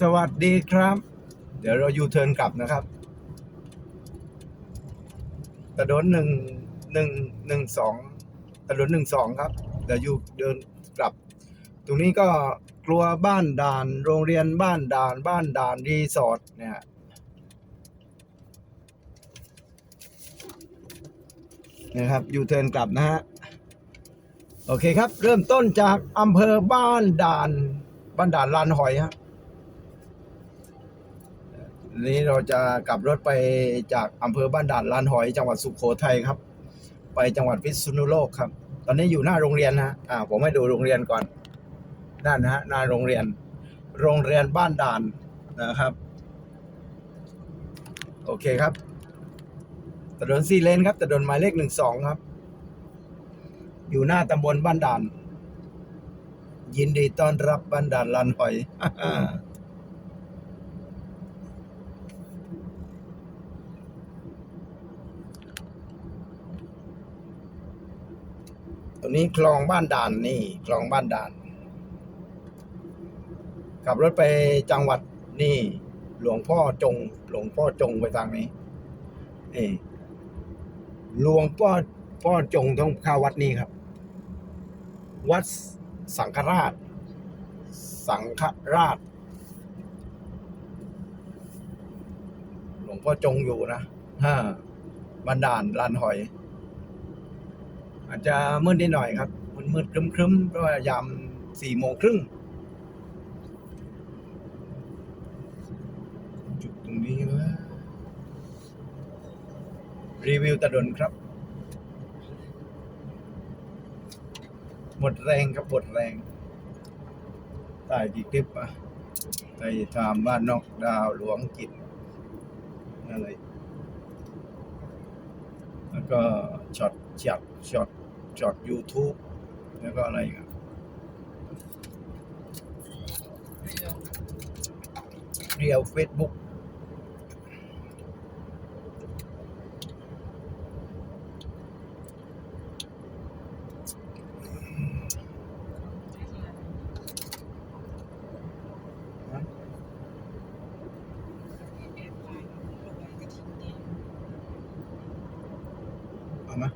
สวัสดีครับ เดี๋ยวเรายูเทิร์นกลับนะครับถนนหนึ่งหนึ่งหนึ่งสองถนนหนึ่งสองครับ เดี๋ยวยูเดินกลับ ตรงนี้ก็กลัวบ้านด่าน โรงเรียนบ้านด่าน บ้านด่านรีสอร์ทเนี่ยนะครับยูเทิร์นกลับนะฮะโอเคครับ เริ่มต้นจากอำเภอบ้านด่าน บ้านด่านลานหอยฮะ นี้เราจะกลับรถไปจากอำเภอบ้านด่านลานหอยจังหวัดสุโขทัยครับ ไปจังหวัดพิษณุโลกครับ ตอนนี้อยู่หน้าโรงเรียนนะฮะอ่าผมให้ดูโรงเรียนก่อนนั่นนะฮะหน้าโรงเรียน โรงเรียนบ้านด่านนะครับ โอเคครับถนนสี่เลนครับถนนหมายเลขหนึ่งสองครับ อยู่หน้าตำบลบ้านด่าน ยินดีต้อนรับบ้านด่านลานหอย ตรง นี้คลองบ้านด่านนี่คลองบ้านด่าน ขับรถไปจังหวัดนี่ หลวงพ่อจง หลวงพ่อจงไปทางนี้นี่หลวงพ่อพ่อจงต้องเข้าวัดนี้ครับ วัดสังฆราช สังฆราช หลวงพ่อจงอยู่นะฮ่าบันดาลลานหอย อาจจะมืดนิดหน่อยครับ มันมืดครึ้มๆเพราะว่ายามสี่โมงครึ่งจุดตรงนี้วะรีวิวตะดนครับ หมดแรงครับหมดแรงตายกี่คลิปอะไปทำบ้านนอกดาวหลวงกิจอะไร แล้วก็ช็อตช็อตช็อต ช็อต YouTube แล้วก็อะไรอีกันเรียว Facebook เอามา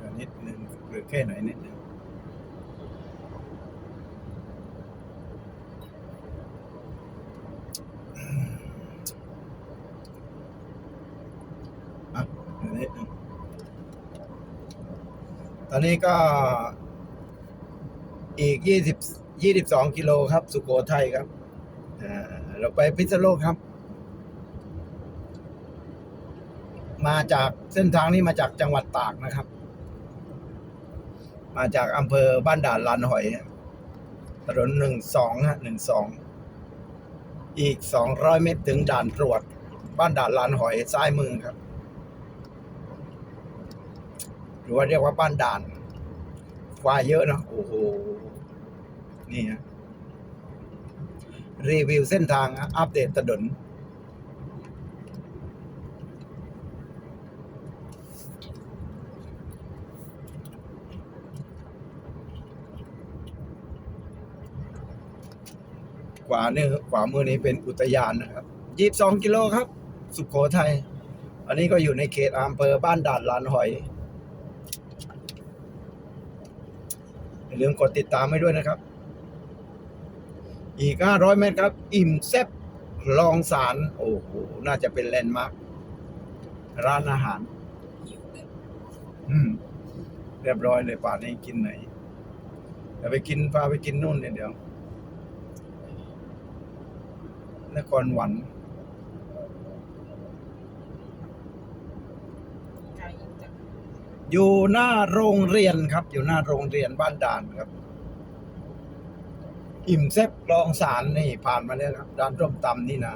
ลือนิดือแค่ไหนนิดนึงอะตอนนี้ก็อีกยี่สิบยี่สิบสองกิโลครับ สุโขทัยครับเราไปพิษณุโลกครับ มาจากเส้นทางนี้มาจากจังหวัดตากนะครับ มาจากอำเภอบ้านด่านลานหอยถนนหนึ่งสองฮะหนึ่งสองอีกสองร้อยเมตรถึงด่านตรวจ บ้านด่านลานหอยซ้ายมือครับ หรือว่าเรียกว่าบ้านด่านควายเยอะนะโอ้โหนี่ฮะรีวิวเส้นทางอัปเดตถนน ขวาเนี่ยขวามือนี้เป็นอุทยานนะครับยี่สิบสองกิโลครับ สุขโขทัยอันนี้ก็อยู่ในเขตอำเภอบ้านด่านลานหอยอย่าลืมกดติดตามให้ด้วยนะครับ อีก500เมตรครับ อิ่มแซ่บลองสาร โอ้โห น่าจะเป็นแลนด์มาร์คร้านอาหาร อืม เรียบร้อยเลยป่านนี้กินไหนเดี๋ยวไปกินพาไปกินนู่นเนี่ยเดี๋ยว นครหวันอยู่หน้าโรงเรียนครับ อยู่หน้าโรงเรียนบ้านด่านครับ อิ่มแซ่บคลองสารนี่ผ่านมาแล้วครับร้านร่มตำนี่นะ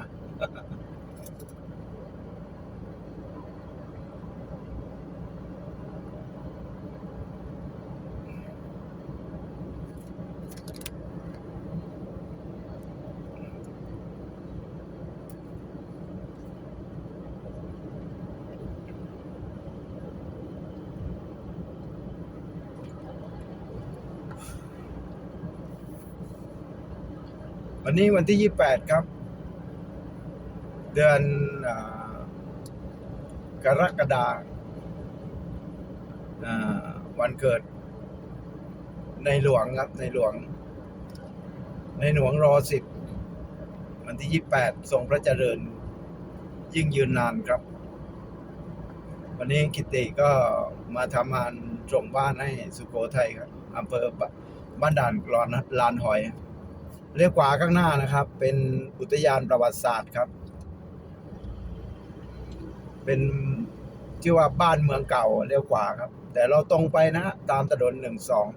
วันนี้วันที่ยี่แปดครับ เดือนอกรกฎาวันเกิด ในหลวงครับ ในหลวง ในหลวงรอสิบวันที่ยี่แปดทรงพระเจริญ ยิ่งยืนนานครับ วันนี้กิติก็มาทำงานส่งบ้านให้สุโขทัยครับอำเภอบ้านด่านกรอนลานหอย เรียกขวาข้างหน้านะครับ เป็นอุทยานประวัติศาสตร์ครับ เป็นชื่ว่าบ้านเมืองเก่าเรียกขวาครับ แต่เราตรงไปนะฮะตามถนนหนึ่งสอง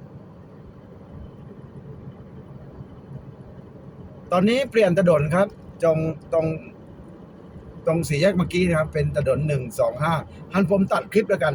ตอนนี้เปลี่ยนถนนครับจงตรงตรงสี่แยกเมื่อกี้นะครับ เป็นถนนหนึ่งสองห้าหันผมตัดคลิปแล้วกัน